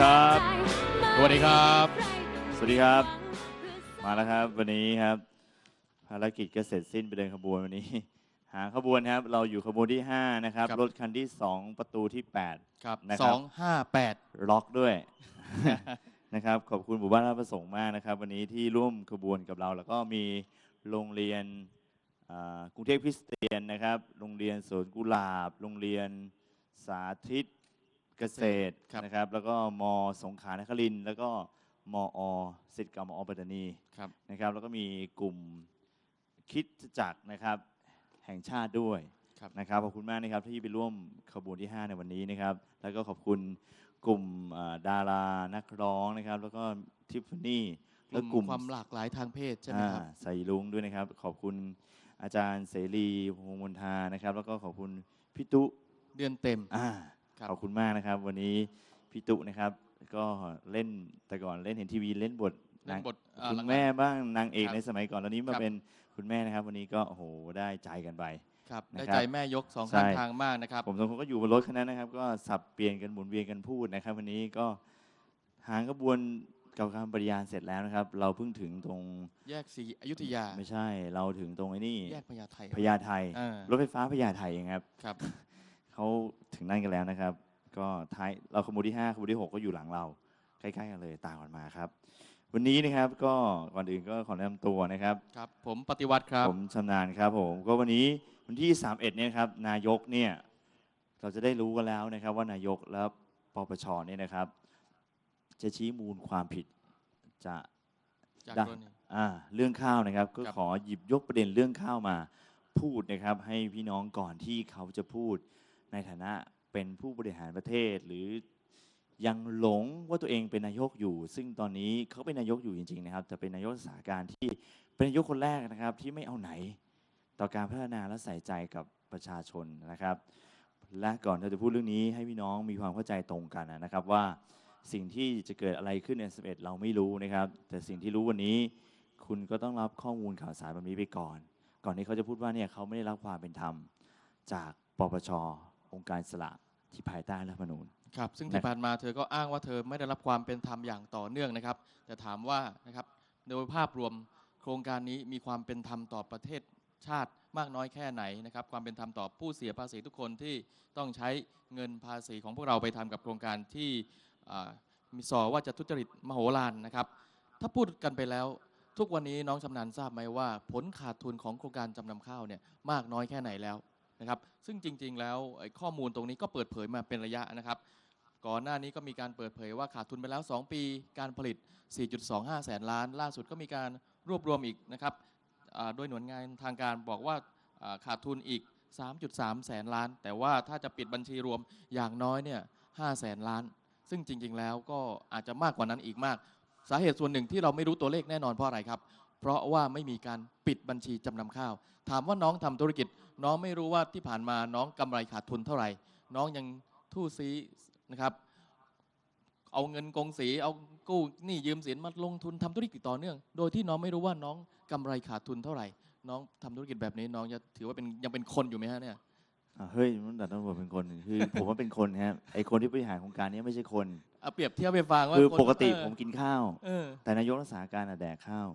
ครับ สวัสดีครับ สวัสดีครับ มาแล้วครับ วันนี้ครับ ภารกิจก็เสร็จสิ้นไปเดินขบวนวันนี้ หาขบวนครับ เราอยู่ขบวนที่ 5 นะครับ ครับ รถคันที่ 2 ประตูที่ครับนะคสรับองห้าแปด8ล็อกด้วย นะครับ ขอบคุณหมู่บ้านราชประสงค์มากนะครับ วันนี้ที่ร่วมขบวนกับเรา แล้วก็มีโรงเรียนอ่ากรุงเทพคริสเตียนนะครับ โรงเรียนสวนกุหลาบ โรงเรียนสาธิต เกษตรนะครับ แล้วก็มสงขลานครินทร์แล้วก็มอสิทธิ์เก่ามอปัตตานีครับ นะครับ แล้วก็มีกลุ่มคิดจักรนะครับ แห่งชาติด้วยครับ นะครับขอบคุณมากนะครับที่ไปร่วมขบวนที่ 5 ในวันนี้นะครับ แล้วก็ขอบคุณกลุ่มอ่าดารานักร้องนะครับ แล้วก็ทิฟฟานี่กแล้วลุ่มกลุ่มความหลากหลายทางเพศใช่ไหมครับ อ่าใส่ลุงด้วยนะครับ ขอบคุณอาจารย์เสรีพงษ์มนทานะครับ แล้วก็ขอบคุณพี่ตุเดือนเต็ม อ่าครับ ขอบคุณมากนะครับ วันนี้พี่ตุนะครับ ก็เล่นแต่ก่อนเล่นเห็นทีวีเล่นบทเล่นบทเอ่อคุณหลังๆแม่บ้างนางเอกครับในสมัยก่อนตอนนี้มาครับ เป็นคุณแม่นะครับ วันนี้ก็โอ้โหได้ใจกันไป ครับนะได้ครับใจแม่ยกสองใช่ ข้างทางมากนะครับ ผมสองคนก็อยู่บนรถคันนั้นนะครับ ก็สับเปลี่ยนกันหมุนเวียนกันพูดนะครับ วันนี้ก็หางกระบวนกับการปริยานเสร็จแล้วนะครับ เราเพิ่งถึงตรงแยกสีอยุธยา ไม่ใช่เราถึงตรงไอ้นี่แยกพญาไทพญาไทอ่ารถไฟฟ้าพญาไทเองครับ ครับ เขาถึงนั่นกันแล้วนะครับ ก็ท้ายเราขบวนที่5ขบวนที่ 6 ก็อยู่หลังเรา ใกล้ๆกันเลยตามกันมาครับ วันนี้นะครับก็ก่อนอื่นก็ขอแนะนำตัวนะครับ ครับผมปฏิวัติครับ ผมชำนาญครับผมก็วันนี้วันที่ 31เนี่ยครับนายกเนี่ยเราจะได้รู้กันแล้วนะครับ ว่านายกและปปชเนี่ยนะครับ จะชี้มูลความผิดจะจากได้กรณี อ่าเรื่องข้าวนะครับ ก็ครับ ขอหยิบยกประเด็นเรื่องข้าวมาพูดนะครับ ให้พี่น้องก่อนที่เขาจะพูด ในฐานะเป็นผู้บริหารประเทศหรือยังหลงว่าตัวเองเป็นนายกอยู่ ซึ่งตอนนี้เขาเป็นนายกอยู่จริง ๆ นะครับ แต่เป็นนายกรักษาการที่เป็นนายกคนแรกนะครับ ที่ไม่เอาไหน ต่อการพัฒนาและใส่ใจกับประชาชนนะครับ และก่อนที่จะพูดเรื่องนี้ให้พี่น้องมีความเข้าใจตรงกันนะครับว่าสิ่งที่จะเกิดอะไรขึ้นใน 11 เราไม่รู้นะครับ แต่สิ่งที่รู้วันนี้ คุณก็ต้องรับข้อมูลข่าวสารแบบนี้ไปก่อน ก่อนที่เขาจะพูดว่าเนี่ยเขาไม่ได้รับความเป็นธรรมจากปปช องค์การอิสละที่ภายใต้รัฐธรรมนูญ ครับซึ่งนะที่ผ่านมาเธอก็อ้างว่าเธอไม่ได้รับความเป็นธรรมอย่างต่อเนื่องนะครับ แต่ถามว่านะครับโดยภาพรวมโครงการนี้มีความเป็นธรรมต่อประเทศชาติมากน้อยแค่ไหนนะครับ ความเป็นธรรมต่อผู้เสียภาษีทุกคนที่ต้องใช้เงินภาษีของพวกเราไปทำกับโครงการที่อ่ามีสอว่าจะทุจริตมโหฬารนะครับ ถ้าพูดกันไปแล้ว ทุกวันนี้น้องชำนาญทราบไหมว่า ผลขาดทุนของโครงการจำนำข้าวเนี่ยมากน้อยแค่ไหนแล้ว นะครับซึ่งจริง ๆ แล้วข้อมูลตรงนี้ก็เปิดเผยมาเป็นระยะนะครับ ก่อนหน้านี้ก็มีการเปิดเผยว่าขาดทุนไปแล้ว 2 ปี การผลิต 4.25 แสนล้าน ล่าสุดก็มีการรวบรวมอีกนะครับโดยหน่วยงานทางการบอกว่าขาดทุนอีก 3.3 แสนล้าน แต่ว่าถ้าจะปิดบัญชีรวมอย่างน้อยเนี่ย5แสนล้าน ซึ่งจริง ๆ แล้วก็อาจจะมากกว่านั้นอีกมาก สาเหตุส่วนหนึ่งที่เราไม่รู้ตัวเลขแน่นอนเพราะอะไรครับ เพราะว่าไม่มีการปิดบัญชีจำนำข้าว ถามว่าน้องทำธุรกิจ น้องไม่รู้ว่าที่ผ่านมาน้องกำไรขาดทุนเท่าไหร่ น้องยังทู่ซีนะครับ เอาเงินกงสีเอากู้หนี้ยืมสินมาลงทุนทำธุรกิจต่อเนื่อง โดยที่น้องไม่รู้ว่าน้องกำไรขาดทุนเท่าไหร่ น้องทำธุรกิจแบบนี้ น้องจะถือว่าเป็นยังเป็นคนอยู่ไหมฮะเนี่ยอะเฮ้ยมันดัดตำรวจเป็นคนคือผมว่าเป็นคนครับไอคนที่บริหารโครงการนี้ไม่ใช่คนเอาเปรียบเทียบไปฟังว่าคือคนปกติเออผมกินข้าวเออแต่นายกรักษาการอะแดกข้าว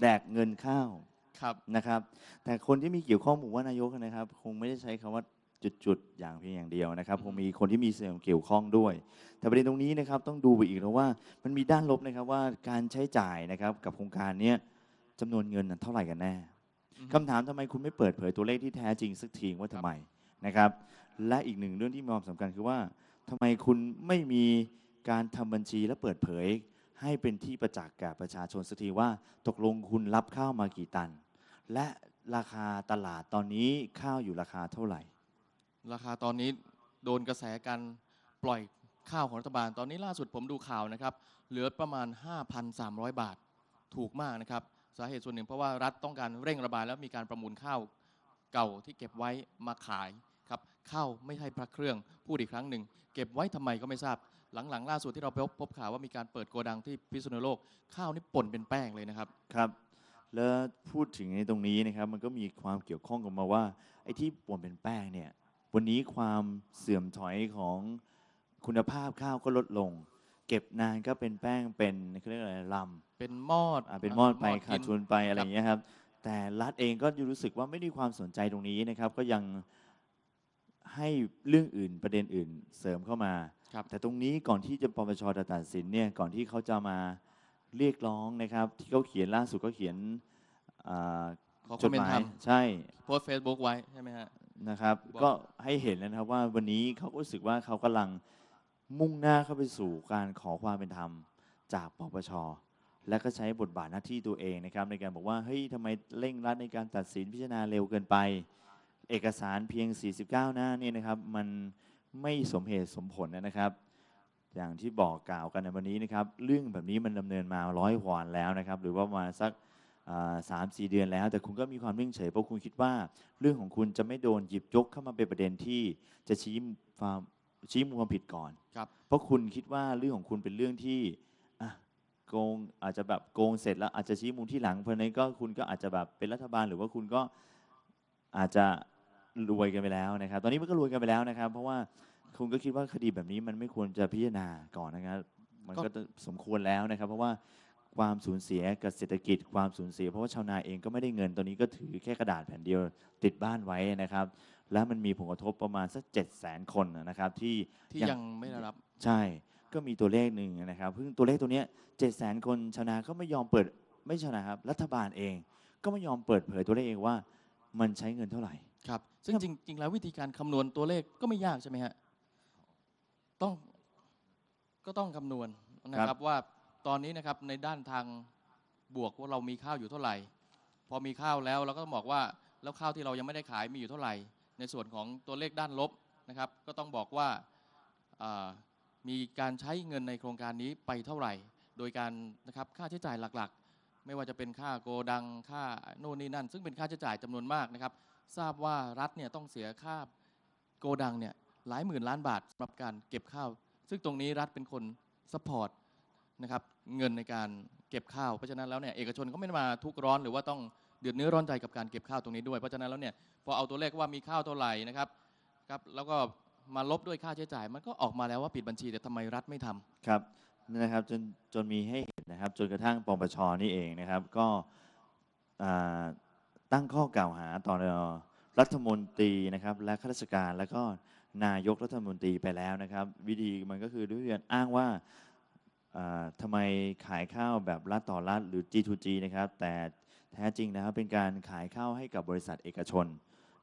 แดกเงินข้าว ครับนะครับ แต่คนที่มีเกี่ยวข้องผมว่านายกนะครับ คงไม่ได้ใช้คำว่าจุดๆอย่างเพียงอย่างเดียวนะครับอืมคงมีคนที่มีส่วนเกี่ยวข้องด้วย แต่ประเด็นตรงนี้นะครับต้องดูไปอีกนะว่ามันมีด้านลบนะครับว่าการใช้จ่ายนะครับกับโครงการเนี้ยจำนวนเงินนั้นเท่าไหร่กันแน่อืมคำถามทำไมคุณไม่เปิดเผยตัวเลขที่แท้จริงสักทีว่าทำไมนะครับ และอีกหนึ่งเรื่องที่มีความสำคัญคือว่าทำไมคุณไม่มีการทำบัญชีและเปิดเผย ให้เป็นที่ประจักษ์แก่ประชาชนสักทีว่า ตกลงคุณรับข้าวมากี่ตัน และราคาตลาดตอนนี้ข้าวอยู่ราคาเท่าไหร่ ราคาตอนนี้โดนกระแสการปล่อยข้าวของรัฐบาล ตอนนี้ล่าสุดผมดูข่าวนะครับ เหลือประมาณ 5,300 บาทถูกมากนะครับ สาเหตุส่วนหนึ่งเพราะว่ารัฐต้องการเร่งระบายแล้วมีการประมูลข้าวเก่าที่เก็บไว้มาขายครับข้าวไม่ใช่พระเครื่องพูดอีกครั้งหนึ่ง เก็บไว้ทำไมก็ไม่ทราบ หลังๆ ล่าสุดที่เราไปพบพบข่าวว่ามีการเปิดโกดังที่พิษณุโลกข้าวนี่ป่นเป็นแป้งเลยนะครับครับ แล้วพูดถึงในตรงนี้นะครับมันก็มีความเกี่ยวข้องกันมาว่าไอ้ที่ป่วนเป็นแป้งเนี่ยวันนี้ความเสื่อมถอยของคุณภาพข้าวก็ลดลง เก็บนานก็เป็นแป้งเป็นเขาเรียกอะไรลำเป็นมอดอ่าเป็นมอดไปขาดกิทุนไปอะไรคอรับย่างเงี้ยครับแต่รัฐเองก็รู้สึกว่าไม่ได้ความสนใจตรงนี้นะครับ ก็ยังให้เรื่องอื่นประเด็นอื่นเสริมเข้ามาครับแต่ตรงนี้ก่อนที่จะปปชจะตัดสินเนี่ยก่อนที่เขาจะมา เรียกร้องนะครับที่เขาเขียนล่าสุดก็เขียนอ่าขอคจวาดมเป็นหมาธรยรมใช่โพสเฟซบุ๊กไว้ใช่ไหมฮะ นะครับ บอก ก็ให้เห็นแล้วนะครับว่าวันนี้เขาก็รู้สึกว่าเขากำลังมุ่งหน้าเข้าไปสู่การขอความเป็นธรรมจากปปชและก็ใช้บทบาทหน้าที่ตัวเองนะครับในการบอกว่าเฮ้ยทำไมเร่งรัดในการตัดสินพิจารณาเร็วเกินไป เอกสารเพียง 49 หน้าเนี่ยนะครับ มันไม่สมเหตุสมผลนะครับ อย่างที่บอกกล่าวกันในวันนี้นะครับเรื่องแบบนี้มันดำเนินมาร้อยกว่าวันแล้วนะครับ หรือว่าประมาณสักสามสี่เดือนแล้ว แต่คุณก็มีความนิ่งเฉยเพราะคุณคิดว่า เรื่องของคุณจะไม่โดนหยิบยกเข้ามาเป็นประเด็นที่จะชี้ความชี้มูลความผิดก่อนครับเพราะคุณคิดว่าเรื่องของคุณเป็นเรื่องที่อะโกงอาจจะแบบโกงเสร็จแล้วอาจจะชี้มูลที่หลังเพราะฉะนั้นก็คุณก็อาจจะแบบเป็นรัฐบาล หรือว่าคุณก็อาจจะรวยกันไปแล้วนะครับ ตอนนี้มันก็รวยกันไปแล้วนะครับ เพราะว่า คุณก็คิดว่าคดีแบบนี้มันไม่ควรจะพิจารณาก่อนนะครับ มันก็สมควรแล้วนะครับ เพราะว่าความสูญเสียกับเศรษฐกิจความสูญเสีย เพราะว่าชาวนาเองก็ไม่ได้เงินตอนนี้ก็ถือแค่กระดาษแผ่นเดียวติดบ้านไว้นะครับ แล้วมันมีผลกระทบประมาณสักเจ็ดแสนคนนะครับ ที่ที่ยังยังไม่ได้รับใช่ ก็มีตัวเลขหนึ่งนะครับซึ่งตัวเลขตัวเนี้เจ็ดแสนคนชาวนาก็ไม่ยอมเปิดไม่ชาวนาครับ รัฐบาลเอง ก็ไม่ยอมเปิดเผยตัวเลขเองว่า มันใช้เงินเท่าไหร่ครับซึ่งจริงๆแล้ววิธีการคำนวณตัวเลขก็ไม่ยากใช่ไหมฮะ ต้องก็ต้องคำนวณนะคครัรับบ ว่าตอนนี้นะครับในด้านทางบวกว่าเรามีข้าวอยู่เท่าไหร่ พอมีข้าวแล้วเราก็ต้องบอกว่าแล้วข้าวที่เรายังไม่ได้ขายมีอยู่เท่าไหร่ ในส่วนของตัวเลขด้านลบนะครับ ก็ต้องบอกว่าอ่ามีการใช้เงินในโครงการนี้ไปเท่าไหร่ โดยการนะครับค่าใช้จ่ายหลักๆ ไม่ว่าจะเป็นค่าโกดังค่าโน่นนี่นั่น ซึ่งเป็นค่าใช้จ่ายจำนวนมากนะครับ ทราบว่ารัฐเนี่ยต้องเสียค่าโกดังเนี่ย หลายหมื่นล้านบาทสำหรับการเก็บข้าว ซึ่งตรงนี้รัฐเป็นคนซัพพอร์ตนะครับเงินในการเก็บข้าว เพราะฉะนั้นแล้วเนี่ยเอกชนก็ไม่มาทุกร้อนหรือว่าต้องเดือดเนื้อร้อนใจกับการเก็บข้าวตรงนี้ด้วย เพราะฉะนั้นแล้วเนี่ยพอเอาตัวเลขว่ามีข้าวเท่าไหร่นะครับครับแล้วก็มาลบด้วยค่าใช้จ่าย มันก็ออกมาแล้วว่าปิดบัญชีแต่ทำไมรัฐไม่ทำ ครับนั่นนะครับจนจนมีให้เห็นนะครับ จนกระทั่งปปชนี่เองนะครับ ก็อ่าตั้งข้อกล่าวหาต่อรัฐมนตรีนะครับ และข้าราชการแล้วก็ นายกรัฐมนตรีไปแล้วนะครับ วิธีมันก็คือด้วยการอ้างว่าอ่าทำไมขายข้าวแบบรัฐต่อรัฐหรือ G2G นะครับ แต่แท้จริงนะครับเป็นการขายข้าวให้กับบริษัทเอกชน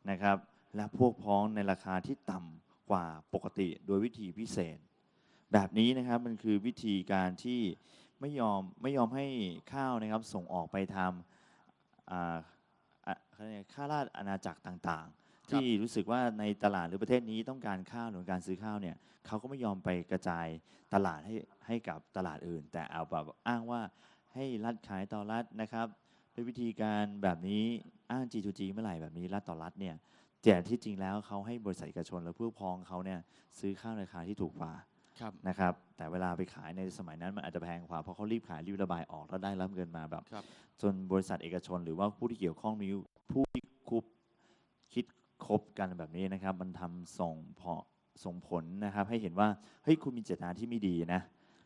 นะครับ และพวกพ้องในราคาที่ต่ำกว่าปกติโดยวิธีพิเศษ แบบนี้นะครับมันคือวิธีการที่ไม่ยอมไม่ยอมให้ข้าวนะครับส่งออกไปทำอ่าอะเขาเรียกข้าราชอาณาจักรต่างๆ ครับ ที่รู้สึกว่าในตลาดหรือประเทศนี้ต้องการข้าวหรือการซื้อข้าวเนี่ยเขาก็ไม่ยอมไปกระจายตลาดให้ให้กับตลาดอื่น แต่เอาแบบอ้างว่าให้รัฐขายต่อรัฐนะครับด้วยวิธีการแบบนี้อ้าง G2G เมื่อไหร่แบบนี้รัฐต่อรัฐเนี่ยแต่ที่จริงแล้วเขาให้บริษัทเอกชนและพวกพ้องเขาเนี่ยซื้อข้าวในราคาที่ถูกกว่า ครับ นะครับ แต่เวลาไปขายในสมัยนั้นมันอาจจะแพงกว่าเพราะเขารีบขายรีบระบายออกแล้วได้รับเงินมาแบบ ครับ จนบริษัทเอกชนหรือว่าผู้ที่เกี่ยวข้องมีผู้ที่คุบคิด คบกันแบบนี้นะครับ มันทำส่งพอส่งผลนะครับ ให้เห็นว่าเฮ้ยคุณมีเจตนาที่ไม่ดีนะ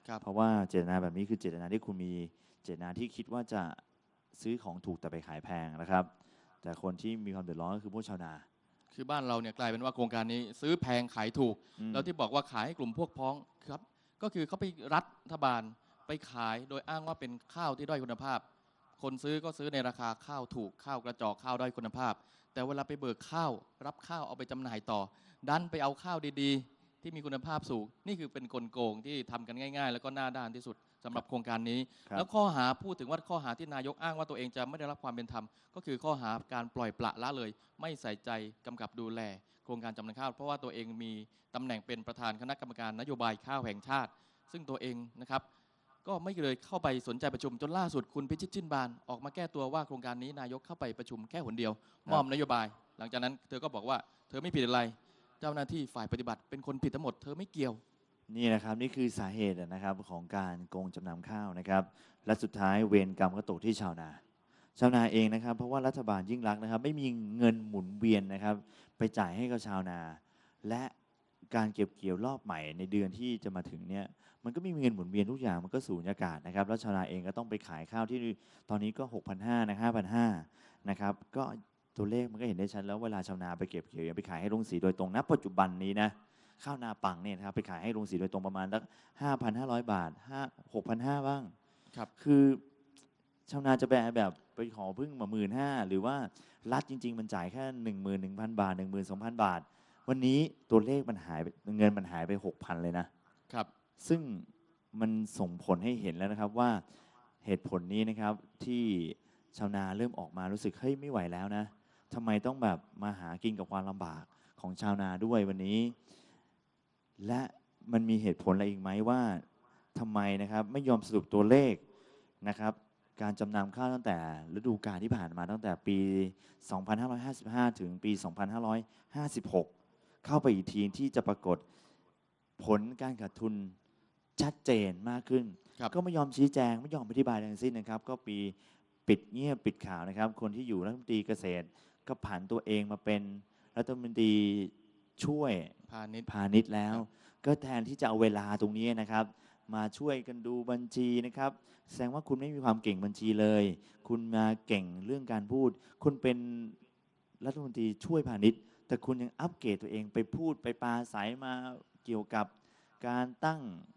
ครับเพราะว่าเจตนาแบบนี้คือเจตนาที่คุณมีเจตนาที่คิดว่าจะซื้อของถูกแต่ไปขายแพงนะครับ แต่คนที่มีความเดือดร้อนก็คือพวกชาวนา คือบ้านเราเนี่ยกลายเป็นว่าโครงการนี้ซื้อแพงขายถูกอืมแล้วที่บอกว่าขายให้กลุ่มพวกพ้องครับ ก็คือเขาไปรัฐบาลไปขายโดยอ้างว่าเป็นข้าวที่ด้อยคุณภาพ คนซื้อก็ซื้อในราคาข้าวถูกข้าวกระจอกข้าวด้อยคุณภาพ แต่เวลาไปเบิกข้าวรับข้าวเอาไปจำหน่ายต่อ ดันไปเอาข้าวดีๆ ที่มีคุณภาพสูง นี่คือเป็นกลโกงที่ทำกันง่าย ๆ แล้วก็หน้าด้านที่สุดสำหรับโครงการนี้ครับแล้วข้อหาพูดถึงว่าข้อหาที่นายกอ้างว่าตัวเองจะไม่ได้รับความเป็นธรรม ก็คือข้อหาการปล่อยปละละเลย ไม่ใส่ใจกำกับดูแล โครงการจำนำข้าว เพราะว่าตัวเองมีตำแหน่งเป็นประธานคณะกรรมการนโยบายข้าวแห่งชาติ ซึ่งตัวเองนะครับ ก็ไม่เลยเข้าไปสนใจประชุมจนล่าสุดคุณพิชิตชินบานออกมาแก้ตัวว่าโครงการนี้นายกเข้าไปประชุมแค่หนเดียว มอบนโยบาย หลังจากนั้นเธอก็บอกว่าเธอไม่ผิดอะไร เจ้าหน้าที่ฝ่ายปฏิบัติเป็นคนผิดทั้งหมดเธอไม่เกี่ยวนี่นะครับนี่คือสาเหตุนะครับของการโกงจำนำข้าวนะครับ และสุดท้ายเวรกรรมก็ตกที่ชาวนา ชาวนาเองนะครับ เพราะว่ารัฐบาลยิ่งรักษณ์นะครับ ไม่มีเงินหมุนเวียนนะครับ ไปจ่ายให้กับชาวนา และการเก็บเกี่ยวรอบใหม่ในเดือนที่จะมาถึงเนี่ย มันก็ไม่มีเงินหมุนเวียนทุกอย่างมันก็สูญญากาศนะครับ แล้วชาวนาเองก็ต้องไปขายข้าวที่ตอนนี้ก็ 6,500นะ5,500นะครับก็ตัวเลขมันก็เห็นได้ชัดแล้วเวลาชาวนาไปเก็บเกี่ยวไปขายให้โรงสีโดยตรงณปัจจุบันนี้นะข้าวนาปังเนี่ยนะครับไปขายให้โรงสีโดยตรงประมาณสัก5,500 บาท5 6,500บ้างครับคือชาวนาจะแบบแบบไปขอพึ่งมาหมื่นห้าหรือว่ารัฐจริง ๆ มันจ่ายแค่หนึ่งหมื่นหนึ่งพันบาทหนึ่งหมื่นสองพันบาท วันนี้ตัวเลขมันหายไปเงินมันหายไปหกพันเลยนะครับ ซึ่งมันส่งผลให้เห็นแล้วนะครับว่าเหตุผลนี้นะครับที่ชาวนาเริ่มออกมารู้สึกเฮ้ยไม่ไหวแล้วนะทำไมต้องแบบมาหากินกับความลำบากของชาวนาด้วยวันนี้ และมันมีเหตุผลอะไรอีกไหมว่าทำไมนะครับไม่ยอมสรุปตัวเลขนะครับ การจำนำข้าวตั้งแต่ฤดูกาลที่ผ่านมาตั้งแต่ปี 2555 ถึงปี 2556 เข้าไปอีกทีที่จะปรากฏผลการขาดทุน ชัดเจนมากขึ้นครับก็ไม่ยอมชี้แจงไม่ยอมอธิบายทั้งสิ้นนะครับ ก็ปีปิดเงียบปิดข่าวนะครับ คนที่อยู่รัฐมนตรีเกษตร ก็ผ่านตัวเองมาเป็นรัฐมนตรีช่วยพาณิชย์พาณิชย์แล้วครับก็แทนที่จะเอาเวลาตรงนี้นะครับ มาช่วยกันดูบัญชีนะครับ แสดงว่าคุณไม่มีความเก่งบัญชีเลย คุณมาเก่งเรื่องการพูด คุณเป็นรัฐมนตรีช่วยพาณิชย์ แต่คุณยังอัปเกรดตัวเองไปพูดไปปราศัยมาเกี่ยวกับการตั้งเอ่อ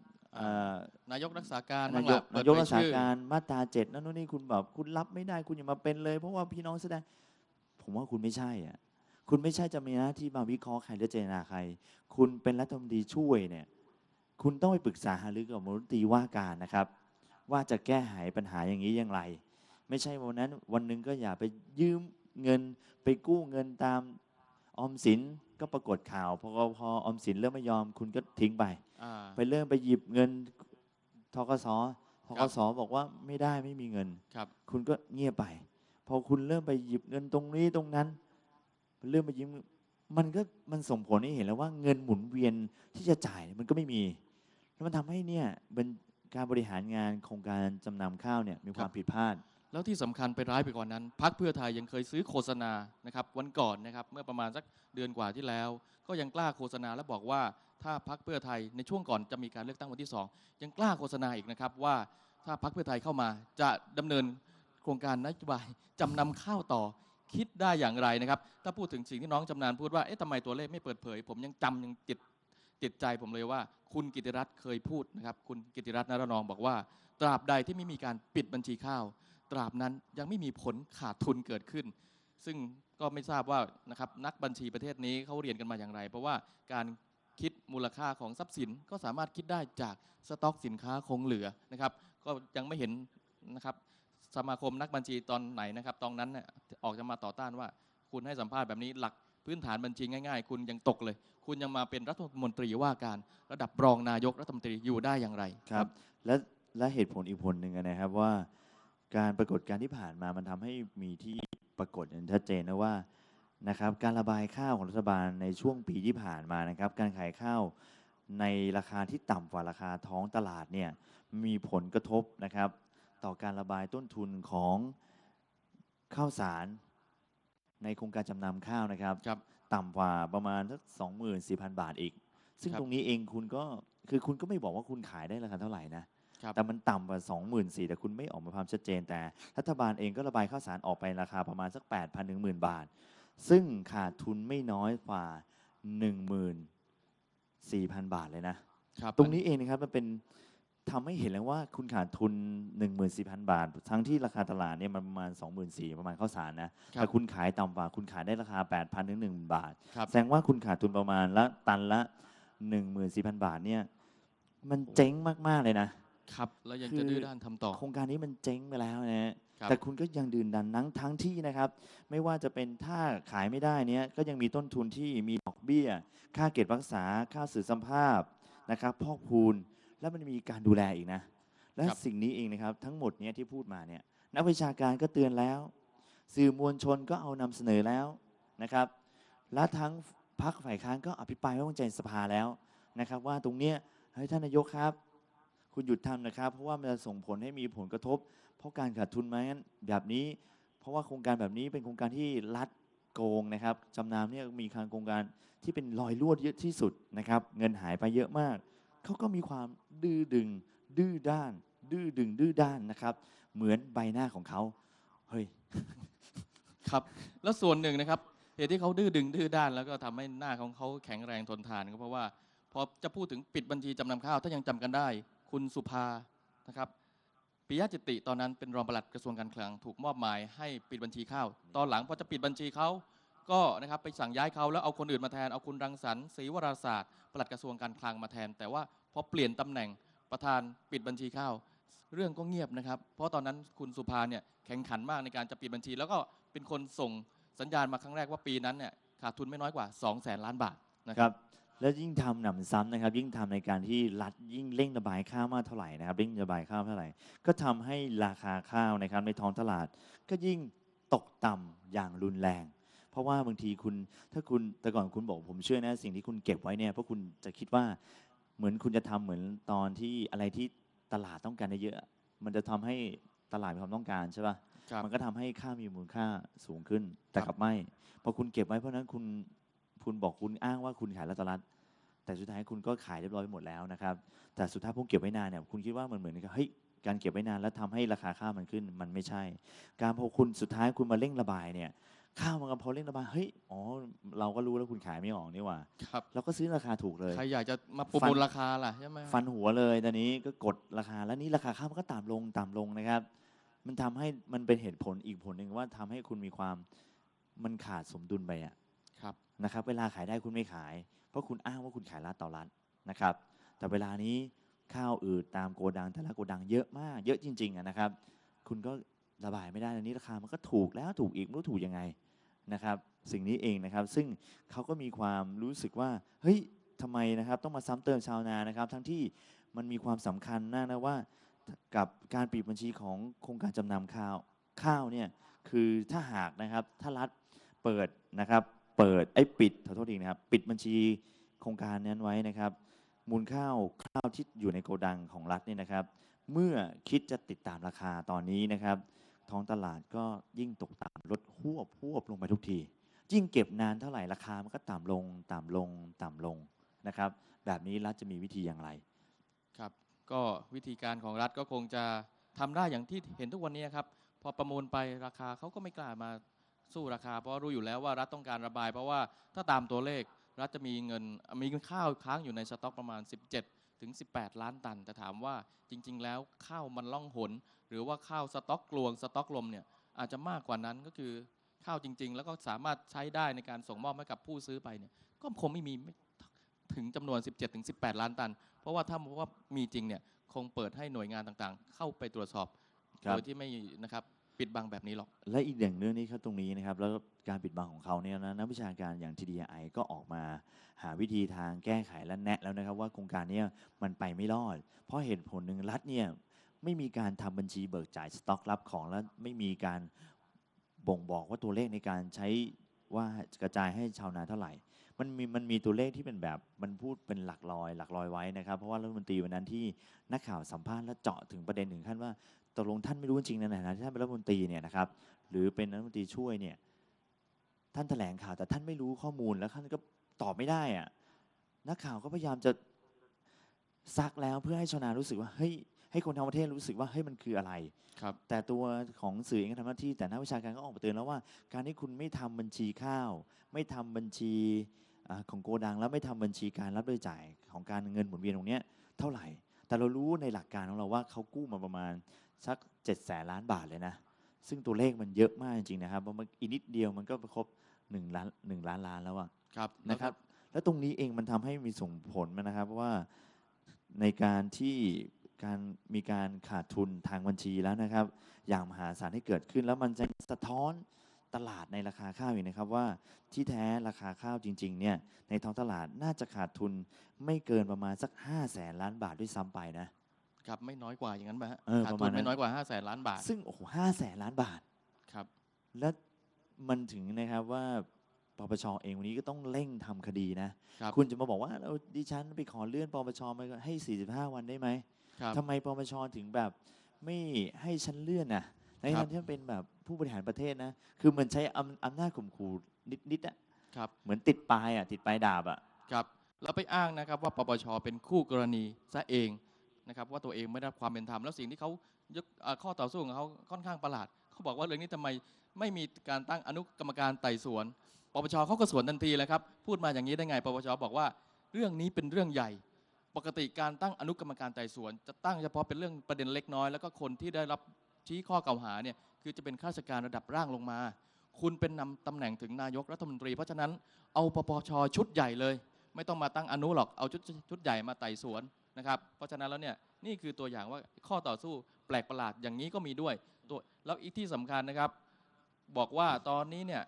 นายกรักษาการนายบ้งกล่ะเปินาดยกเผรักษาชื่อการมาตราเจ็ดนั่นนู่นนี่คุณแบบคุณรับไม่ได้คุณอย่ามาเป็นเลย เพราะว่าพี่น้องแสดง ผมว่าคุณไม่ใช่อะคุณไม่ใช่จะมีหน้าที่มาวิเคราะห์ใครและเจรนาใคร คุณเป็นรัฐมนตรีช่วยเนี่ย คุณต้องไปปรึกษาหารือกับมนตรีว่าการนะครับ ว่าจะแก้ไขปัญหาอย่างนี้อย่างไร ไม่ใช่วันนั้นวันหนึ่งก็อย่าไปยืมเงินไปกู้เงินตามออมสินก็ปรากฏข่าวพอพอออมสินเริ่มไม่ยอม คุณก็ทิ้งไปอ่า ไปเริ่มไปหยิบเงินทกสทครักบสบอกว่าไม่ได้ไม่มีเงินครับ คุณก็เงียบไป พอคุณเริ่มไปหยิบเงินตรงนี้ตรงนั้น เริ่มไปยืมมันก็มันส่งผลให้เห็นแล้วว่าเงินหมุนเวียนที่จะจ่ายมันก็ไม่มี แล้วมันทำให้เนี่ยเป็นการบริหารงานโครงการจำนำข้าวเนี่ยมีความผิดพลาด แล้วที่สำคัญไปร้ายไปกว่านนั้นพักเพื่อไทยยังเคยซื้อโฆษณานะครับวันก่อนนะครับเมื่อประมาณสักเดือนกว่าที่แล้ว ก็ยังกล้าโฆษณาและบอกว่า ถ้าพักเพื่อไทยในช่วงก่อนจะมีการเลือกตั้งวันที่ 2 ยังกล้าโฆษณาอีกนะครับว่าถ้าพักเพื่อไทยเข้ามาจะดำเนินโครงการนโยบายจำนำข้าวต่อคิดได้อย่างไรนะครับ ถ้าพูดถึงสิ่งที่น้องจำนานพูดว่าเอ๊ะทำไมตัวเลขไม่เปิดเผย ผมยังจำยังติดติดใจผมเลยว่า คุณกิติรัตน์เคยพูดนะครับ คุณกิติรัตน์นรนองบอกว่า ตราบใดที่ไม่มีการปิดบัญชีข้าว ตราบนั้นยังไม่มีผลขาดทุนเกิดขึ้น ซึ่งก็ไม่ทราบว่านะครับนักบัญชีประเทศนี้เขาเรียนกันมาอย่างไร เพราะว่าการ มูลค่าของทรัพย์สินก็สามารถคิดได้จากสต็อกสินค้าคงเหลือนะครับก็ยังไม่เห็นนะครับสมาคมนักบัญชีตอนไหนนะครับตอนนั้นเนี่ยออกจะมาต่อต้านว่า คุณให้สัมภาษณ์แบบนี้หลักพื้นฐานบัญชีง่ายๆ คุณยังตกเลย คุณยังมาเป็นรัฐมนตรีว่าการระดับรองนายกรัฐมนตรีอยู่ได้อย่างไรครับ และและเหตุผลอีกผลหนึ่งนะครับว่า การปรากฏการที่ผ่านมามันทำให้มีที่ปรากฏอย่างชัดเจนนะว่า นะครับการระบายข้าวของรัฐบาลในช่วงปีที่ผ่านมานะครับการขายข้าวในราคาที่ต่ำกว่าราคาท้องตลาดเนี่ยมีผลกระทบนะครับ ต่อการระบายต้นทุนของข้าวสาร ในโครงการจำนำข้าวนะครับครับต่ำกว่าประมาณสักสองหมื่นสี่พันบาทอีก ซึ่งครับตรงนี้เองคุณก็คือคุณก็ไม่บอกว่าคุณขายได้ราคาเท่าไหร่นะครับแต่มันต่ำกว่า 2 4 0 0 0แต่คุณไม่ออกมาความชัดเจน แต่รัฐบาลเองก็ระบายข้าวสารออกไปราคาประมาณสัก 8,000ถึง10,000 บาท ซึ่งขาดทุนไม่น้อยกว่า 14,000 บาทเลยนะ ครับตรงนี้เองนะครับมันเป็นทำให้เห็นแล้วว่าคุณขาดทุน 14,000 บาท ทั้งที่ราคาตลาดเนี่ยมันประมาณ 24,000ประมาณข้าวสารนะครัแต่บคุณขายต่ำกว่าคุณขายได้ราคา 8,000ถึง1,000 บาท ครับ แสดงว่าคุณขาดทุนประมาณละตันละ 14,000 บาทเนี่ยมันเจ๊งมาก ๆ เลยนะ ครับ แล้วยังคือจะดื้อด้านทำต่อ โครงการนี้มันเจ๊งไปแล้วนะฮะ ครับ แต่คุณก็ยังดื่นดันทั้งทั้งที่นะครับ ไม่ว่าจะเป็นถ้าขายไม่ได้เนี้ยก็ยังมีต้นทุนที่มีดอกเบี้ย ค่าเก็บรักษาค่าสื่อสัมภาพนะครับพอกพูนแล้วมันมีการดูแลอีกนะ และครับ สิ่งนี้เองนะครับทั้งหมดเนี้ยที่พูดมาเนี่ยนักวิชาการก็เตือนแล้ว สื่อมวลชนก็เอานำเสนอแล้วนะครับ และทั้งพรรคฝ่ายค้านก็อภิปรายไม่ไว้วางใจสภาแล้วนะครับ ว่าตรงเนี้ยเฮ้ยท่านนายกครับ คุณหยุดทำนะครับ เพราะว่ามันจะส่งผลให้มีผลกระทบ เพราะการขาดทุนไหมงั้นแบบนี้ เพราะว่าโครงการแบบนี้เป็นโครงการที่รัฐโกงนะครับจำนำเนี่ยมีการโกงการที่เป็นรอยรั่วเยอะที่สุดนะครับ เงินหายไปเยอะมาก เขาก็มีความดื้อดึง ดื้อด้าน ดื้อดึง ดื้อด้านนะครับ เหมือนใบหน้าของเขาเฮ้ยครับแล้วส่วนหนึ่งนะครับเหตุที่เขาดื้อดึงดื้อด้านแล้วก็ทำให้หน้าของเขาแข็งแรงทนทานก็เพราะว่าพอจะพูดถึงปิดบัญชีจำนำข้าวถ้ายังจำกันได้ คุณสุภานะครับปิยะจิตติตอนนั้นเป็นรองปลัดกระทรวงการคลังถูกมอบหมายให้ปิดบัญชีข้าว ตอนหลังพอจะปิดบัญชีเขาก็นะครับไปสั่งย้ายเขาแล้วเอาคนอื่นมาแทน เอาคุณรังสรรค์ศรีวราศาสตร์ปลัดกระทรวงการคลังมาแทน แต่ว่าพอเปลี่ยนตำแหน่งประธานปิดบัญชีข้าว เรื่องก็เงียบนะครับ เพราะตอนนั้นคุณสุภาเนี่ยแข่งขันมากในการจะปิดบัญชี แล้วก็เป็นคนส่งสัญญาณมาครั้งแรกว่าปีนั้นเนี่ยขาดทุนไม่น้อยกว่า 2 0 0แสนล้านบาทนะครับ แล้วยิ่งทำหนำซ้ำนะครับ ยิ่งทำในการที่รัฐยิ่งเร่งระบายข้าวมากเท่าไหร่นะครับเร่งระบายข้าวเท่าไหร่ ก็ทำให้ราคาข้าวนะครับในท้องตลาด ก็ยิ่งตกต่ำอย่างรุนแรง เพราะว่าบางทีคุณถ้าคุณแต่ก่อนคุณบอกผมเชื่อนะสิ่งที่คุณเก็บไว้เนี่ยเพราะคุณจะคิดว่าเหมือนคุณจะทำเหมือนตอนที่อะไรที่ตลาดต้องการเยอะๆมันจะทำให้ตลาดมีความต้องการใช่ป่ะครับ มันก็ทำให้ข้าวมีมูลค่าสูงขึ้นแต่ครับกลับไม่พอคุณเก็บไว้เพราะฉะนั้นคุณ คุณบอกคุณอ้างว่าคุณขายรัตลัดแต่สุดท้ายคุณก็ขายเรียบร้อยหมดแล้วนะครับ แต่สุดท้ายพวกเก็บไว้นานเนี่ยคุณคิดว่ามันเหมือนกับเฮ้ยการเก็บไว้นานแล้วทำให้ราคาข้าวมันขึ้น มันไม่ใช่ การพอคุณสุดท้ายคุณมาเร่งระบายเนี่ยข้าวมันก็พอเร่งระบายเฮ้ยอ๋อเราก็รู้แล้วคุณขายไม่ออกนี่หว่าครับเราก็ซื้อราคาถูกเลยใครอยากจะมาประฟันมูลราคาล่ะใช่ไหมฟันหัวเลยตอนนี้ก็กดราคาแล้วนี่ราคาข้าวมันก็ต่ำลงต่ำลงนะครับ มันทำให้มันเป็นเหตุผลอีกผลหนึ่งว่าทำให้คุณมีความมันขาดสมดุลไปอะ ครับนะครับเวลาขายได้คุณไม่ขาย เพราะคุณอ้างว่าคุณขายรัดต่อรัดนะครับ แต่เวลานี้ข้าวอืดตามโกดังแต่ละโกดังเยอะมาก เยอะจริงๆนะครับ คุณก็ระบายไม่ได้อันนี้ราคามันก็ถูกแล้วถูกอีกไม่รู้ถูกยังไงนะครับ สิ่งนี้เองนะครับ ซึ่งเขาก็มีความรู้สึกว่าเฮ้ยทำไมนะครับต้องมาซ้ำเติมชาวนานะครับ ทั้งที่มันมีความสำคัญมากนะว่า กับการปิดบัญชีของโครงการจำนำข้าวข้าวเนี่ยคือถ้าหากนะครับถ้ารัฐเปิดนะครับ เปิดไอ้ปิดขอโทษทีนะครับ ปิดบัญชีโครงการนั้นไว้นะครับ มูลข้าวข้าวที่อยู่ในโกดังของรัฐเนี่ยนะครับ เมื่อคิดจะติดตามราคาตอนนี้นะครับ ท้องตลาดก็ยิ่งตกต่ำลดหวบหวบลงไปทุกที ยิ่งเก็บนานเท่าไหร่ราคามันก็ต่ำลงต่ำลงต่ำลงนะครับ แบบนี้รัฐจะมีวิธีอย่างไรครับก็วิธีการของรัฐก็คงจะทำได้อย่างที่เห็นทุกวันนี้ครับ พอประมูลไปราคาเขาก็ไม่กล้ามา สู้ราคา เพราะรู้อยู่แล้วว่ารัฐต้องการระบาย เพราะว่าถ้าตามตัวเลขรัฐจะมีเงินมีข้าวค้างอยู่ในสต็อกประมาณ 17 ถึง 18 ล้านตัน แต่ถามว่าจริง ๆ แล้วข้าวมันล่องหน หรือว่าข้าวสต็อกกลวงสต็อกลมเนี่ยอาจจะมากกว่านั้นก็คือข้าวจริง ๆ แล้วก็สามารถใช้ได้ในการส่งมอบให้กับผู้ซื้อไปเนี่ยก็คงไม่มีไม่ถึงจำนวน 17 ถึง 18 ล้านตัน เพราะว่าถ้าว่ามีจริงเนี่ยคงเปิดให้หน่วยงานต่างๆ เข้าไปตรวจสอบครับโดยที่ไม่นะครับ ปิดบังแบบนี้หรอก และอีกอย่างเรื่องนี้ครับตรงนี้นะครับ แล้วการปิดบังของเขาเนี่ยนะนักวิชาการอย่าง TDI ก็ออกมาหาวิธีทางแก้ไขและแนะแล้วนะครับ ว่าโครงการเนี้มันไปไม่รอด เพราะเหตุผลหนึ่งรัฐเนี่ยไม่มีการทำบัญชีเบิกจ่ายสต็อกรับของและไม่มีการบ่งบอกว่าตัวเลขในการใช้ว่ากระจายให้ชาวนาเท่าไหร่ มันมีมันมีตัวเลขที่เป็นแบบมันพูดเป็นหลักลอย หลักลอยไว้นะครับ เพราะว่ารัฐมนตรีวันนั้นที่นักข่าวสัมภาษณ์และเจาะถึงประเด็นถึงขั้นว่าตกลงท่านไม่รู้จริงๆในฐานะที่ท่านเป็นรัฐมนตรีเนี่ยนะครับหรือเป็นรัฐมนตรีช่วยเนี่ยท่านแถลงข่าวแต่ท่านไม่รู้ข้อมูลแล้วท่านก็ตอบไม่ได้อะนักข่าวก็พยายามจะซักแล้วเพื่อให้ชาวนารู้สึกว่าเฮ้ยให้คนทั้งประเทศรู้สึกว่าเฮ้ยมันคืออะไรครับ แต่ตัวของสื่อเองก็ทำหน้าที่แต่นักวิชาการก็ออกมาเตือนแล้วว่า การที่คุณไม่ทำบัญชีข้าว ไม่ทำบัญชีอ่า ของโกดังแล้วไม่ทำบัญชีการรับโดยจ่ายของการเงินหมุนเวียนตรงเนี้ยเท่าไหร่ แต่เรารู้ในหลักการของเราว่าเขากู้มาประมาณสัก7จ็ดแสนล้านบาทเลยนะ ซึ่งตัวเลขมันเยอะมากจริงๆนะครับเพราะมันอีกนิดเดียวมันก็ครบ1ล้านหนึ่งล้านล้านแล้วอะครับนะครับ แล้วตรงนี้เองมันทำให้มีส่งผลมานะครับเพราะว่าในการที่การมีการขาดทุนทางบัญชีแล้วนะครับ อย่างมหาศาลที่เกิดขึ้นแล้วมันจะสะท้อน ตลาดในราคาข้าวอีกนะครับว่าที่แท้ราคาข้าวจริงๆเนี่ยในท้องตลาดน่าจะขาดทุนไม่เกินประมาณสัก 5 0 0แสนล้านบาทด้วยซ้ำไปนะ ครับไม่น้อยกว่าอย่างนั้นป่ะฮะเออขาดประทุมาณนนั้น ไม่น้อยกว่า5 0 0แสนล้านบาทซึ่งโอ้โหห้าแสนล้านบาท ครับ และมันถึงนะครับว่าปปชเองวันนี้ก็ต้องเร่งทำคดีนะครับ คุณจะมาบอกว่าเราดิฉันไปขอเลื่อนปปชมาให้ 45 วันได้ไหมครับ ทำไมปปชถึงแบบไม่ให้ฉันเลื่อนน่ะ ในครัฐาบนะที่เป็นแบบผู้บริหารประเทศนะ คือมันใช้อำอำนาจข่มขู่นิดๆอะครับ เหมือนติดปลายอะติดปลายดาบอะครับแล้วไปอ้างนะครับว่าปปชเป็นคู่กรณีซะเองนะครับว่าตัวเองไม่ได้รับความเป็นธรรมแล้วสิ่งที่เขายกเอ่อข้อต่อสู้ของเขาค่อนข้างประหลาดเขาบอกว่าเรื่องนี้ทำไมไม่มีการตั้งอนุกรรมการไต่สวนปปชเขาก็สวนทันทีเลยครับพูดมาอย่างนี้ได้ไงปปชบอกว่าเรื่องนี้เป็นเรื่องใหญ่ ปกติการตั้งอนุกรรมการไต่สวน จะตั้งเฉพาะเป็นเรื่องประเด็นเล็กน้อยแล้วก็คนที่ได้รับ ชี้ข้อกล่าวหาเนี่ยคือจะเป็นข้าราชการระดับร่างลงมา คุณเป็นนำตำแหน่งถึงนายกรัฐมนตรี เพราะฉะนั้นเอาปปชชุดใหญ่เลย ไม่ต้องมาตั้งอนุหรอกเอาชุดชุดใหญ่มาไต่สวนนะครับเพราะฉะนั้นแล้วเนี่ยนี่คือตัวอย่างว่าข้อต่อสู้แปลกประหลาดอย่างนี้ก็มีด้วยตัวแล้วอีกที่สำคัญนะครับ บอกว่าตอนนี้เนี่ย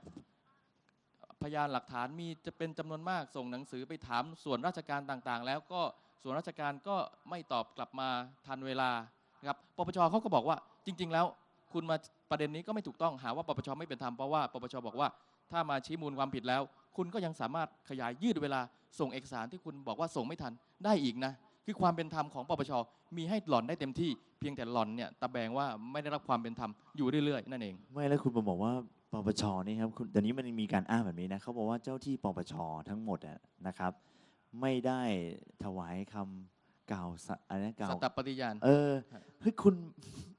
พยานหลักฐานมีจะเป็นจำนวนมากส่งหนังสือไปถามส่วนราชการต่างๆ แล้วก็ส่วนราชการก็ไม่ตอบกลับมาทันเวลานะครับปปชเขาก็บอกว่า จริง ๆ แล้วคุณมาประเด็นนี้ก็ไม่ถูกต้องหาว่าปปชไม่เป็นธรรมเพราะว่าปปชบอกว่า ถ้ามาชี้มูลความผิดแล้ว คุณก็ยังสามารถขยายยืดเวลาส่งเอกสารที่คุณบอกว่าส่งไม่ทันได้อีกนะ คือความเป็นธรรมของปปชมีให้หล่อนได้เต็มที่เพียงแต่หล่อนเนี่ยตะแบงว่าไม่ได้รับความเป็นธรรมอยู่เรื่อยๆนั่นเอง ไม่แล้วคุณมาบอกว่าปปชนี่ครับคุณเดี๋ยวนี้มันมีการอ้างแบบนี้นะเขาบอกว่าเจ้าที่ปปชทั้งหมดนะครับ ไม่ได้ถวายคำ กล่าวสะอะไรนะกล่าสัวตตปฏิญาณ เออเฮ้ยคุณ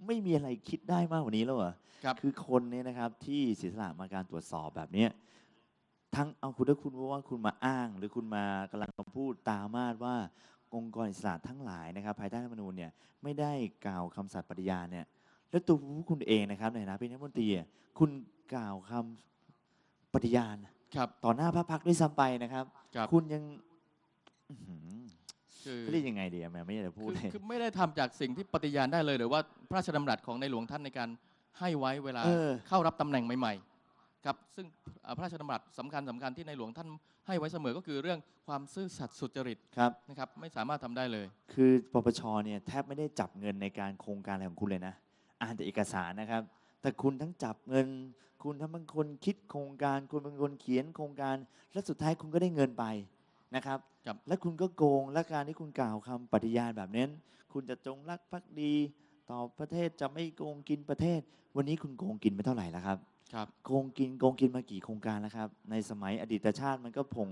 ไม่มีอะไรคิดได้มากกว่านี้แล้วเหรอครับ คือคนเนี่ยนะครับที่เสียสละมาการตรวจสอบแบบเนี้ยทั้งเอาคุณถ้าคุณว่าคุณมาอ้าง หรือคุณมากำลังมาพูดตามมาดว่าองค์กรอิสระทั้งหลายนะครับภายใต้รัฐธรรมนูญเนี่ยไม่ได้กล่าวคำสัตย์ปฏิญาณเนี่ยแล้วตัวคุณเองนะครับในฐานะเป็นรัฐมนตรีอะคุณกล่าวคำปฏิญาณ ครับ ต่อหน้าพระพักตร์ด้วยซ้ำไปนะครับครับคุณยังอื้อหือ คือเขาเรียกยังไงดีอะแม่ไม่อยากจะพูดคือเลยคือไม่ได้ทำจากสิ่งที่ปฏิญาณได้เลยหรือว่าพระราชดำรัสของในหลวงท่านในการให้ไว้เวลาเออ เข้ารับตำแหน่งใหม่ๆครับซึ่งอ่าพระราชดำรัสสำคัญสำคัญที่ในหลวงท่านให้ไว้เสมอก็คือเรื่องความซื่อสัตย์สุจริตครับ นะครับไม่สามารถทำได้เลย คือปปชเนี่ยแทบไม่ได้จับเงินในการโครงการอะไรของคุณเลยนะ อ่านแต่เอกสารนะครับ แต่คุณทั้งจับเงิน คุณทั้งเป็นคนคิดโครงการ คุณเป็นคนเขียนโครงการ และสุดท้ายคุณก็ได้เงินไป นะครับ ครับและคุณก็โกงและการที่คุณกล่าวคำปฏิญาณแบบนั้น คุณจะจงรักภักดี ต่อประเทศจะไม่โกงกินประเทศ วันนี้คุณโกงกินไปเท่าไหร่แล้วครับ ครับ โกงกินโกงกินมากี่โครงการแล้วครับ ในสมัยอดีตชาติมันก็พง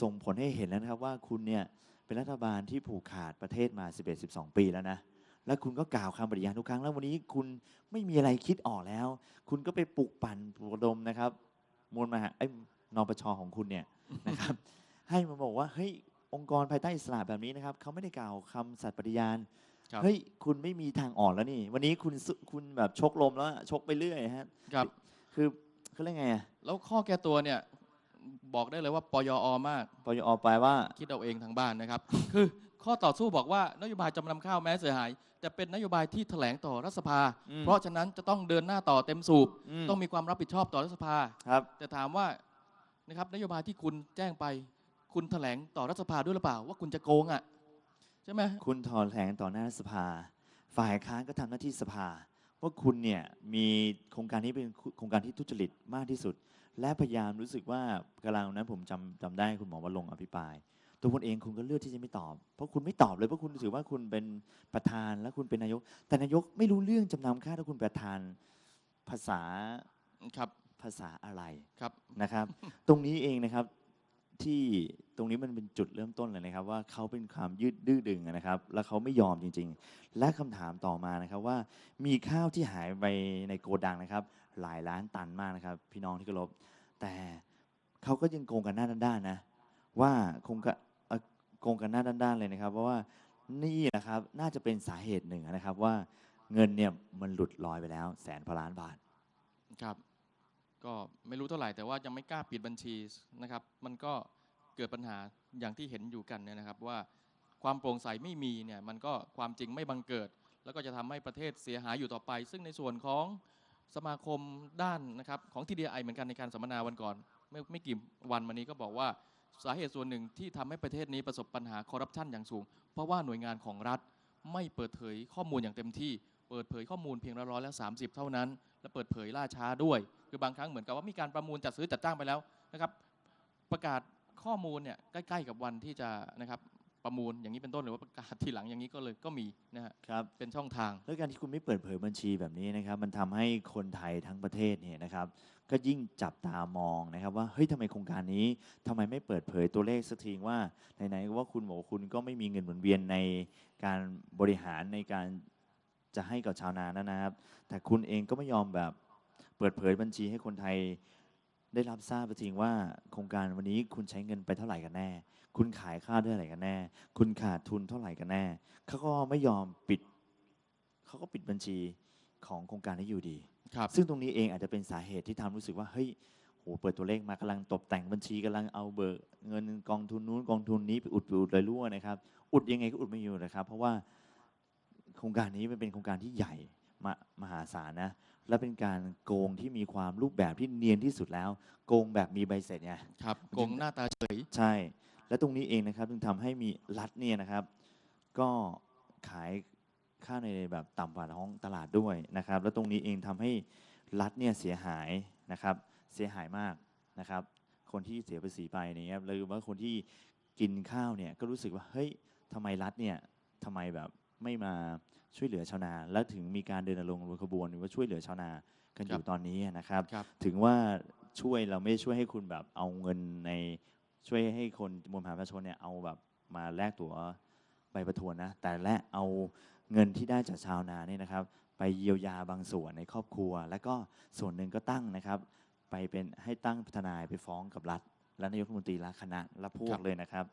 ส่งผลให้เห็นแล้วนะครับว่าคุณเนี่ยเป็นรัฐบาลที่ผูกขาดประเทศมา 11-12 ปีแล้วนะ แล้วคุณก็กล่าวคำปฏิญาณทุกครั้งแล้ววันนี้คุณไม่มีอะไรคิดออกแล้ว คุณก็ไปปลุกปั่นปลุกระดมนะครับ มวลมหาไอ้ยนปชของคุณเนี่ยนะครับ ให้มาบอกว่าเฮ้ยองค์กรภายใต้อิสระแบบนี้นะครับเขาไม่ได้กล่าวคำสัตย์ปฏิญาณครับเฮ้ยคุณไม่มีทางออกแล้วนี่ วันนี้คุณสุคุณแบบชกลมแล้วอะชกไปเรื่อยฮะครับ คือเขาเรียกไงอะแล้วข้อแก้ตัวเนี่ยบอกได้เลยว่าปยอมากปยอไปว่าคิดเอาเองทางบ้านนะครับ คือข้อต่อสู้บอกว่านโยบายจำนำข้าวแม้เสียหาย แต่เป็นนโยบายที่แถลงต่อรัฐสภาอืมเพราะฉะนั้นจะต้องเดินหน้าต่อเต็มสูบมต้องมีความรับผิดชอบต่อรัฐสภาครับ แต่ถามว่านะครับนโยบายที่คุณแจ้งไป คุณแถลงต่อรัฐสภาด้วยหรือเปล่า ว่าคุณจะโกงอะใช่ไหมคุณถอนแถลงต่อหน้าสภา ฝ่ายค้านก็ทำหน้าที่สภา ว่าคุณเนี่ยมีโครงการนี้เป็นโครงการที่ทุจริตมากที่สุด และพยายามรู้สึกว่ากำลังนั้นผมจำจำได้คุณหมอว่าลงค์อภิปราย ตัวคุณเองคุณก็เลือกที่จะไม่ตอบ เพราะคุณไม่ตอบเลยเพราะคุณถือว่าคุณเป็นประธานและคุณเป็นนายก แต่นายกไม่รู้เรื่องจำนำข้าวถ้าคุณประธานภาษาครับภาษาอะไรครับนะครับ ตรงนี้เองนะครับ ที่ตรงนี้มันเป็นจุดเริ่มต้นเลยนะครับ ว่าเขาเป็นความยืดดื้อดึงนะครับ แล้วเขาไม่ยอมจริง ๆ และคำถามต่อมานะครับว่ามีข้าวที่หายไปในโกดังนะครับ หลายล้านตันมากนะครับ พี่น้องที่เคารพแต่เขาก็ยังโกงกันหน้าด้านๆนะ ว่าคงกะเอ่อโกงกันหน้าด้านๆเลยนะครับ เพราะว่านี่นะครับน่าจะเป็นสาเหตุหนึ่งนะครับว่าเงินเนี่ยมันหลุดลอยไปแล้ว แสนพอล้านบาท ครับ ก็ไม่รู้เท่าไหร่แต่ว่ายังไม่กล้าปิดบัญชีนะครับ มันก็เกิดปัญหาอย่างที่เห็นอยู่กันเนี่ยนะครับ ว่าความโปร่งใสไม่มีเนี่ยมันก็ความจริงไม่บังเกิด แล้วก็จะทำให้ประเทศเสียหายอยู่ต่อไป ซึ่งในส่วนของสมาคมด้านนะครับของ TDI เหมือนกันในการสัมมนาวันก่อนไม่ไม่กี่วันมานี้ก็บอกว่าสาเหตุส่วนหนึ่งที่ทำให้ประเทศนี้ประสบปัญหาคอร์รัปชันอย่างสูง เพราะว่าหน่วยงานของรัฐไม่เปิดเผยข้อมูลอย่างเต็มที่ เปิดเผยข้อมูลเพียงละร้อยละสาเท่านั้น และเปิดเผยล่าช้าด้วย คือบางครั้งเหมือนกับว่ามีการประมูลจัดซื้อจัดจ้างไปแล้วนะครับประกาศข้อมูลเนี่ยใกล้ๆกับวันที่จะนะครับประมูลอย่างนี้เป็นต้นหรือว่าประกาศทีหลังอย่างนี้ก็เลยก็มีนะฮะครับเป็นช่องทาง แล้วการที่คุณไม่เปิดเผยบัญชีแบบนี้นะครับมันทำให้คนไทยทั้งประเทศเนี่ยนะครับก็ยิ่งจับตามองนะครับว่าเฮ้ยทำไมโครงการนี้ทำไมไม่เปิดเผยตัวเลขสักทีว่าไหนๆว่าคุณบอกว่าคุณก็ไม่มีเงินหมุนเวียนในการบริหารในการ จะให้กับชาวนานะนะครับ แต่คุณเองก็ไม่ยอมแบบเปิดเผยบัญชีให้คนไทยได้รับทราบจริงว่าโครงการวันนี้คุณใช้เงินไปเท่าไหร่กันแน่ คุณขายข้าวด้วยอะไรกันแน่ คุณขาดทุนเท่าไหร่กันแน่ เขาก็ไม่ยอมปิด เขาก็ปิดบัญชีของโครงการนี้อยู่ดี ครับ ซึ่งตรงนี้เองอาจจะเป็นสาเหตุที่ทำรู้สึกว่าเฮ้ยโหเปิดตัวเลขมากำลังตกแต่งบัญชีกำลังเอาเบิกเงินกองทุนนู้นกองทุนนี้ไปอุดไปอุดเลยรั่วนะครับ อุดยังไงก็อุดไม่อยู่นะครับ เพราะว่า โครงการนี้มันเป็นโครงการที่ใหญ่มามหาศาลนะ และเป็นการโกงที่มีความรูปแบบที่เนียนที่สุดแล้ว โกงแบบมีใบเสร็จไงครับโกงหน้าตาเฉยใช่ และตรงนี้เองนะครับจึงทำให้มีรัฐเนี่ยนะครับ ก็ขายข้าวในแบบต่ำกว่าท้องตลาดด้วยนะครับ แล้วตรงนี้เองทำให้รัฐเนี่ยเสียหายนะครับ เสียหายมากนะครับ คนที่เสียภาษีไปเนี่ยครับหรือว่าคนที่กินข้าวเนี่ยก็รู้สึกว่าเฮ้ยทำไมรัฐเนี่ยทำไมแบบ ไม่มาช่วยเหลือชาวนา แล้วถึงมีการเดินรงค์บนขบวนหรือว่าช่วยเหลือชาวนากันอยู่ตอนนี้นะครับครับถึงว่าช่วยเราไม่ได้ช่วยให้คุณแบบเอาเงินในช่วยให้คนมวลมหาประชาชนเนี่ยเอาแบบมาแลกตั๋วใบประทวนนะ แต่และเอาเงินที่ได้จากชาวนาเนี่ยนะครับ ไปเยียวยาบางส่วนในครอบครัว แล้วก็ส่วนหนึ่งก็ตั้งนะครับ ไปเป็นให้ตั้งทนายไปฟ้องกับรัฐและนายกรัฐมนตรีและคณะและพวครักบเลยนะครับ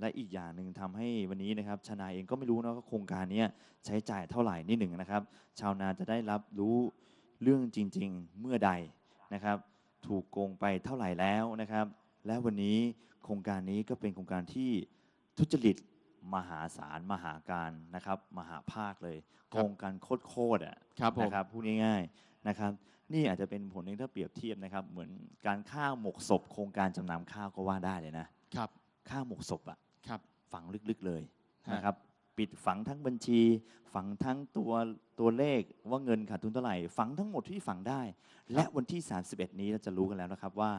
และอีกอย่างหนึ่งทำให้วันนี้นะครับชาวนาเองก็ไม่รู้นะว่าโครงการเนี้ยใช้จ่ายเท่าไหร่นี่หนึ่งนะครับ ชาวนาจะได้รับรู้เรื่องจริง ๆ เมื่อใดนะครับ ถูกโกงไปเท่าไหร่แล้วนะครับ และวันนี้โครงการนี้ก็เป็นโครงการที่ทุจริตมหาศาลมหาการนะครับ มหาภาคเลย โครงการโคตรๆอะครับผมนะครับพูดง่ายๆนะครับ นี่อาจจะเป็นผลหนึ่งถ้าเปรียบเทียบนะครับ เหมือนการฆ่าหมกศพโครงการจำนำข้าวก็ว่าได้เลยนะครับ ฆ่าหมกศพอะครับ ฝังลึกๆเลยฮะนะครับ ปิดฝังทั้งบัญชี ฝังทั้งตัวตัวเลขว่าเงินขาดทุนเท่าไหร่ ฝังทั้งหมดที่ฝังได้ และวันที่ 31 นี้เราจะรู้กันแล้วนะครับว่า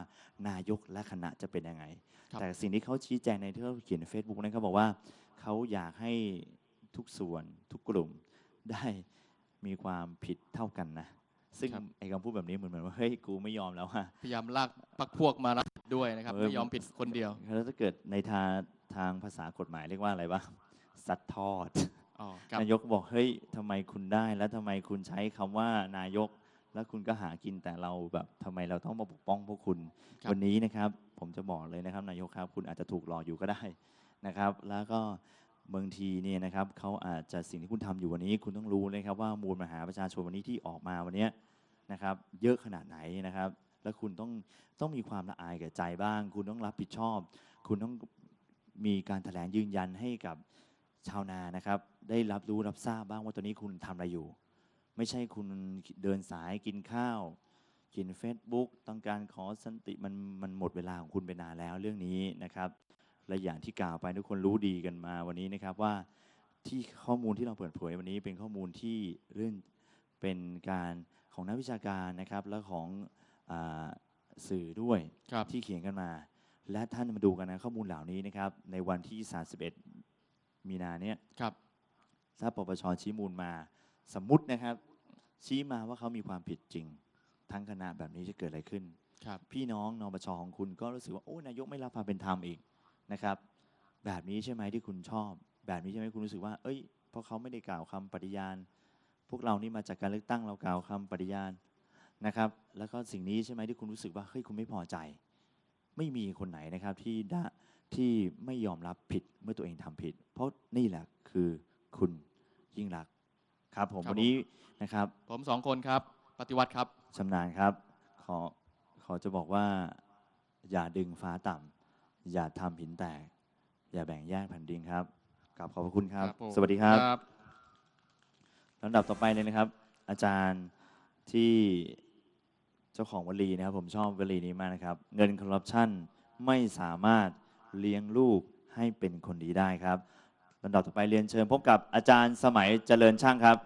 นายกและคณะจะเป็นยังไงครับแต่สิ่งที่เขาชี้แจงในที่เขาเขียนใน Facebook นั้นเขาบอกว่าเขาอยากให้ทุกส่วนทุกกลุ่มได้มีความผิดเท่ากันนะ ซึ่งไอ้คำพูดแบบนี้เหมือนเหมือนว่าเฮ้ยกูไม่ยอมแล้วอะพยายามลากพักพวกมารับผิดด้วยนะครับเออไม่ยอมผิดคนเดียว แล้วถ้าเกิดในทางทางภาษากฎหมายเรียกว่าอะไรวะสัดทอดอ๋อครับนายกบอกเฮ้ยทำไมคุณได้แล้วทำไมคุณใช้คำว่านายก แล้วคุณก็หากินแต่เราแบบทำไมเราต้องมาปกป้องพวกคุณครับวันนี้นะครับ ผมจะบอกเลยนะครับ นายกครับ คุณอาจจะถูกหลอกอยู่ก็ได้นะครับ แล้วก็ บางทีเนี่ยนะครับเขาอาจจะสิ่งที่คุณทำอยู่วันนี้ คุณต้องรู้นะครับว่ามูลมหาประชาชนวันนี้ที่ออกมาวันนี้นะครับเยอะขนาดไหนนะครับ แล้วคุณต้องต้องมีความละอายแก่ใจบ้าง คุณต้องรับผิดชอบ คุณต้องมีการแถลงยืนยันให้กับชาวนานะครับได้รับรู้รับทราบบ้างว่าตอนนี้คุณทำอะไรอยู่ ไม่ใช่คุณเดินสายกินข้าว กิน Facebook ต้องการขอสันติมันมันหมดเวลาของคุณไปนานแล้วเรื่องนี้นะครับ และอย่างที่กล่าวไปทุกคนรู้ดีกันมาวันนี้นะครับว่าที่ข้อมูลที่เราเปิดเผยวันนี้เป็นข้อมูลที่เรื่องเป็นการของนักวิชาการนะครับและของอาสื่อด้วยครับที่เขียนกันมา และท่านมาดูกันนะข้อมูลเหล่านี้นะครับในวันที่ 31 มีนาเนี่ยครับถ้าปปชชี้มูลมาสมมุตินะครับ ชี้มาว่าเขามีความผิดจริง ทั้งคณะแบบนี้จะเกิดอะไรขึ้นครับพี่น้องนปชของคุณก็รู้สึกว่าโอ้นายกไม่รับความเป็นธรรมอีก นะครับ แบบนี้ใช่ไหมที่คุณชอบ แบบนี้ใช่ไหมคุณรู้สึกว่า เอ้ยเพราะเขาไม่ได้กล่าวคำปฏิญาณ พวกเรานี่มาจากการเลือกตั้งเรากล่าวคำปฏิญาณนะครับ แล้วก็สิ่งนี้ใช่ไหมที่คุณรู้สึกว่าเฮ้ยคุณไม่พอใจ ไม่มีคนไหนนะครับที่ได้ที่ไม่ยอมรับผิดเมื่อตัวเองทำผิด เพราะนี่แหละคือคุณยิ่งรักษณ์ครับผมครับวันนี้นะครับ ผมสองคนครับ ปฏิวัติครับชำนาญครับ ขอขอจะบอกว่า อย่าดึงฟ้าต่ำ อย่าทำหินแตก อย่าแบ่งแยกแผ่นดินครับกราบขอบพระคุณครับผมสวัสดีครับครับลำดับต่อไปเลยนะครับ อาจารย์ที่เจ้าของวลีนะครับ ผมชอบวลีนี้มากนะครับ เงินคอร์รัปชันไม่สามารถเลี้ยงลูกให้เป็นคนดีได้ครับลำดับต่อไปเรียนเชิญพบกับอาจารย์สมัยเจริญช่างครับ